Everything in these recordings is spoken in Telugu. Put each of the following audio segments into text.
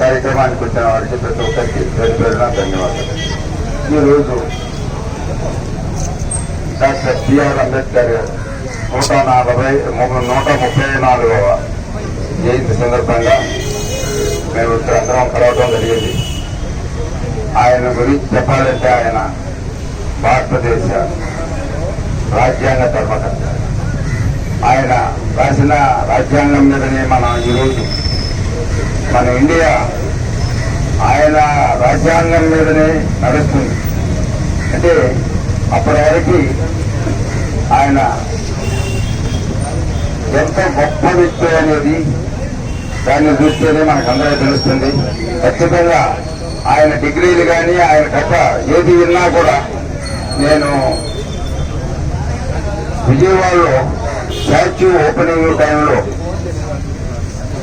కార్యక్రమానికి వచ్చిన వారికి ప్రతి ఒక్కరికి పేరు పేరున ధన్యవాదాలు. ఈరోజు డాక్టర్ బిఆర్ అంబేద్కర్ నూట నలభై నూట ముప్పై నాలుగవ జయంతి సందర్భంగా మేము ఇక్కడ అందరం కలవడం జరిగింది. ఆయన గురించి చెప్పాలంటే ఆయన భారతదేశ రాజ్యాంగ ధర్మకర్త. ఆయన రాసిన రాజ్యాంగం మీదనే మనం ఈరోజు మన ఇండియా ఆయన రాజ్యాంగం మీదనే నడుస్తుంది. అంటే అప్పటి వరకు ఆయన ఎంత గొప్ప వ్యక్తి అనేది దాన్ని చూస్తేనే మనకు అందరూ తెలుస్తుంది. ఖచ్చితంగా ఆయన డిగ్రీలు కానీ ఆయన కథ ఏది విన్నా కూడా నేను విజయవాడలో స్టాచ్యూ ఓపెనింగ్ టైంలో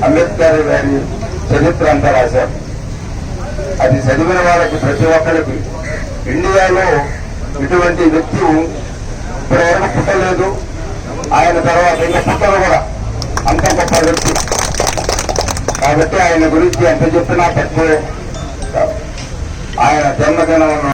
అంబేద్కర్ గారి చరిత్ర అంతా రాశారు. అది చదివిన వాళ్ళకి ప్రతి ఒక్కరికి ఇండియాలో ఇటువంటి వ్యక్తి ఇప్పటివరకు పుట్టలేదు. ఆయన తర్వాత ఇంకా పుట్టరు కూడా. అంత గొప్ప వ్యక్తి. కాబట్టి ఆయన గురించి ఎంత చెప్పినా తక్కువే. ఆయన జన్మదినం